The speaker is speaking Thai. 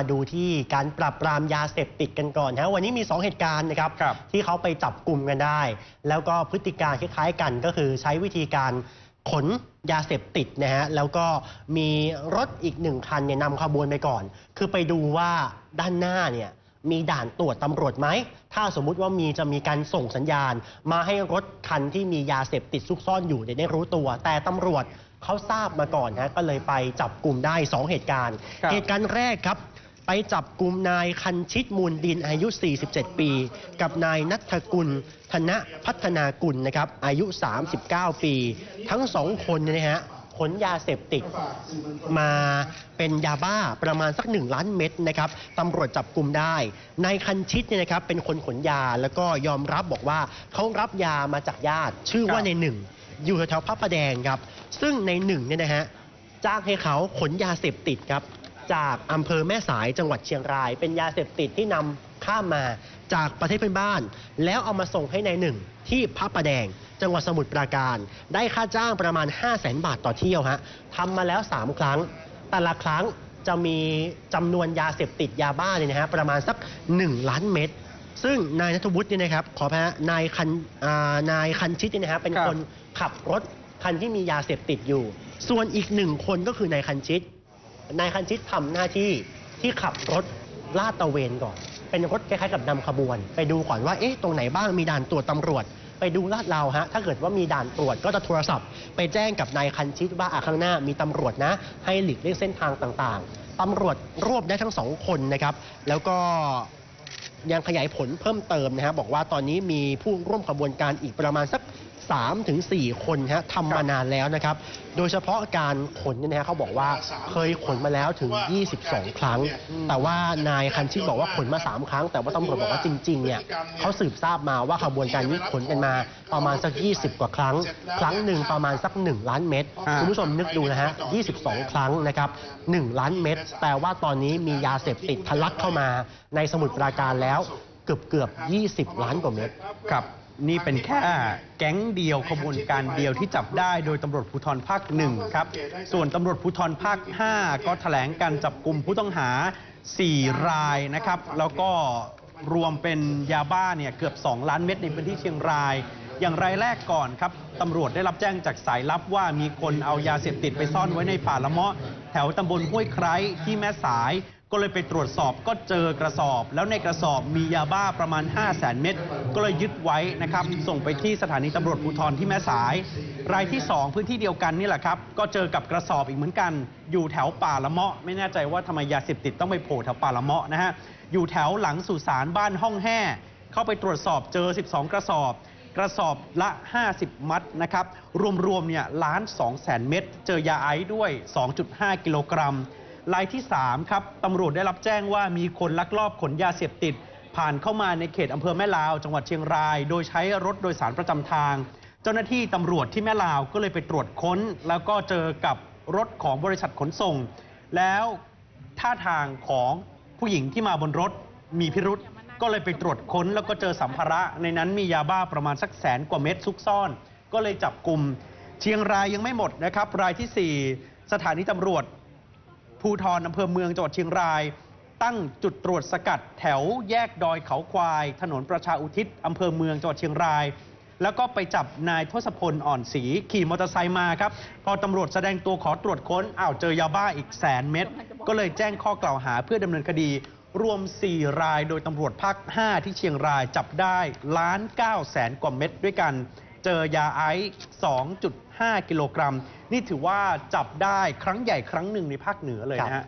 มาดูที่การปราบปรามยาเสพติดกันก่อนนะวันนี้มี 2 เหตุการณ์นะครับครับที่เขาไปจับกลุ่มกันได้ แล้วก็พฤติการคล้ายๆกันก็คือใช้วิธีการขนยาเสพติดนะฮะแล้วก็มีรถอีกหนึ่งคันเนี่ยนำขบวนไปก่อน คือไปดูว่าด้านหน้าเนี่ยมีด่านตรวจตำรวจไหม ถ้าสมมุติว่ามีจะมีการส่งสัญญาณ มาให้รถคันที่มียาเสพติดซุกซ่อนอยู่เนี่ยได้รู้ตัว แต่ตำรวจเขาทราบมาก่อนฮะก็เลยไปจับกลุ่มได้ 2 เหตุการณ์ครับเหตุการณ์แรกครับ ไปจับกลุ่มนายคันชิตมูลดินอายุ 47 ปี กับนายนัทกุล ธนพัฒนากุลนะครับอายุ 39 ปี ทั้งสองคนเนี่ยนะฮะขนยาเสพติดมาเป็นยาบ้าประมาณสัก 1 ล้านเม็ดนะครับตำรวจจับกลุ่มได้ นายคันชิตเนี่ยนะครับเป็นคนขนยาแล้วก็ยอมรับบอกว่าเขารับยามาจากญาติ ชื่อว่าครับในหนึ่ง อยู่แถวๆพระประแดงครับ ซึ่งในหนึ่งเนี่ยนะฮะจ้างให้เขาขนยาเสพติดครับ จากอำเภอแม่สายจังหวัดเชียงราย เป็นยาเสพติดที่นำข้ามมาจากประเทศเพื่อนบ้าน แล้วเอามาส่งให้ในายหนึ่งที่พระประแดง จังหวัดสมุทรปราการ ได้ค่าจ้างประมาณ 5 0 0แสนบาทต่อเที่ยวฮะทำมาแล้ว 3 ครั้ง แต่ละครั้งจะมีจำนวนยาเสพติดยาบ้าเนี่ยนะฮะประมาณสัก 1 ล้านเม็ดซึ่งนายนัทวุฒิเนี่ยนะครับขอแพ้นายคันอ่านายคันชิตเนี่ยนะฮะเป็นครับ คนขับรถคันที่มียาเสพติดอยู่ ส่วนอีกหนึ่งคนก็คือนายคันชิต นายคันชิตทำหน้าที่ที่ขับรถลาดตระเวนก่อน เป็นรถคล้ายๆกับนำขบวน ไปดูก่อนว่าเอ๊ะตรงไหนบ้างมีด่านตรวจตำรวจ ไปดูลาดเราฮะถ้าเกิดว่ามีด่านตรวจก็จะโทรศัพท์ ไปแจ้งกับนายคันชิตว่าอะข้างหน้ามีตำรวจนะ ให้หลีกเลี่ยงเส้นทางต่างๆตำรวจรวบได้ทั้งสองคนนะครับ แล้วก็ยังขยายผลเพิ่มเติมนะฮะบอกว่าตอนนี้มีผู้ร่วมขบวนการอีกประมาณสัก 3ถึง4คนฮะทำมานานแล้วนะครับ โดยเฉพาะการขนเนี่ยนะฮะเขาบอกว่าเคยขนมาแล้วถึง 22 ครั้ง แต่ว่านายคันชิตบอกว่าขนมา 3 ครั้ง แต่ว่าตำรวจบอกว่าจริงๆเนี่ยเขาสืบทราบมาว่าขบวนการนี้ขนกันมาประมาณสัก 20 กว่าครั้ง ครั้งหนึ่งประมาณสัก 1 ล้านเม็ดอ่าคุณผู้ชมนึกดูนะฮะ 22 ครั้งนะครับ 1 ล้านเม็ดแปลว่าตอนนี้มียาเสพติดทะลักเข้ามาในสมุทรปราการแล้วเกือบเกือบๆ20 ล้านกว่าเม็ดครับ นี่เป็นแค่แก๊งเดียวขบวนการเดียวที่จับได้โดยตำรวจภูธรภาคหนึ่งครับ ส่วนตำรวจภูธรภาค 5 ก็แถลงการจับกลุ่มผู้ต้องหา 4 รายนะครับ แล้วก็รวมเป็นยาบ้าเนี่ยเกือบ 2 ล้านเม็ดในพื้นที่เชียงราย อย่างรายแรกก่อนครับตำรวจได้รับแจ้งจากสายลับว่ามีคนเอายาเสพติดไปซ่อนไว้ในป่าละเมาะแถวตำบลห้วยไคร้ที่แม่สาย ก็เลยไปตรวจสอบก็เจอกระสอบ แล้วในกระสอบมียาบ้าประมาณ 5 0 0แสนเม็ดก็เลยยึดไว้นะครับ ส่งไปที่สถานีตำรวจภูธรที่แม่สาย รายที่ 2 พื้นที่เดียวกันนี่แหละครับ ก็เจอกับกระสอบอีกเหมือนกัน อยู่แถวป่าละเมาะ ไม่แน่ใจว่าทำไมยาเสพติดต้องไปโผล่แถวป่าละเมาะนะฮะอยู่แถวหลังสุสานบ้านห้องแห่เข้าไปตรวจสอบเจอ 12 กระสอบกระสอบละ 50 มัดนะครับ รวมๆ เนี่ยล้าน2แสนเม็ด เจอยาไอซ์ด้วย 2.5 กิโลกรัม รายที่ 3 ครับตำรวจได้รับแจ้งว่ามีคนลักลอบขนยาเสพติด ผ่านเข้ามาในเขตอำเภอแม่ลาว จังหวัดเชียงราย โดยใช้รถโดยสารประจำทาง เจ้าหน้าที่ตำรวจที่แม่ลาวก็เลยไปตรวจค้น แล้วก็เจอกับรถของบริษัทขนส่ง แล้วท่าทางของผู้หญิงที่มาบนรถมีพิรุษก็เลยไปตรวจค้นแล้วก็เจอสัมภาระ ในนั้นมียาบ้าประมาณสักแสนกว่าเม็ดซุกซ่อน ก็เลยจับกลุ่มเชียงรายยังไม่หมดนะครับ รายทีสี่4 สถานีตำรวจ ภูทรอำเภอเมืองจังหวัดเชียงราย ตั้งจุดตรวจสกัดแถวแยกดอยเขาควาย ถนนประชาอุทิศอำเภอเมืองจังหวัดเชียงราย แล้วก็ไปจับนายทศพลอ่อนศรีขี่มอเตอร์ไซค์มาครับ พอตำรวจแสดงตัวขอตรวจค้นอ้าวเจอยาบ้าอีกแสนเม็ดก็เลยแจ้งข้อกล่าวหาเพื่อดำเนินคดีรวม 4 รายโดยตำรวจภาค 5 ที่เชียงรายจับได้ล้าน9แสนกว่าเม็ดด้วยกัน เจอยาไอซ์2.5 กิโลกรัม นี่ถือว่าจับได้ครั้งใหญ่ครั้งหนึ่งในภาคเหนือเลยนะฮะ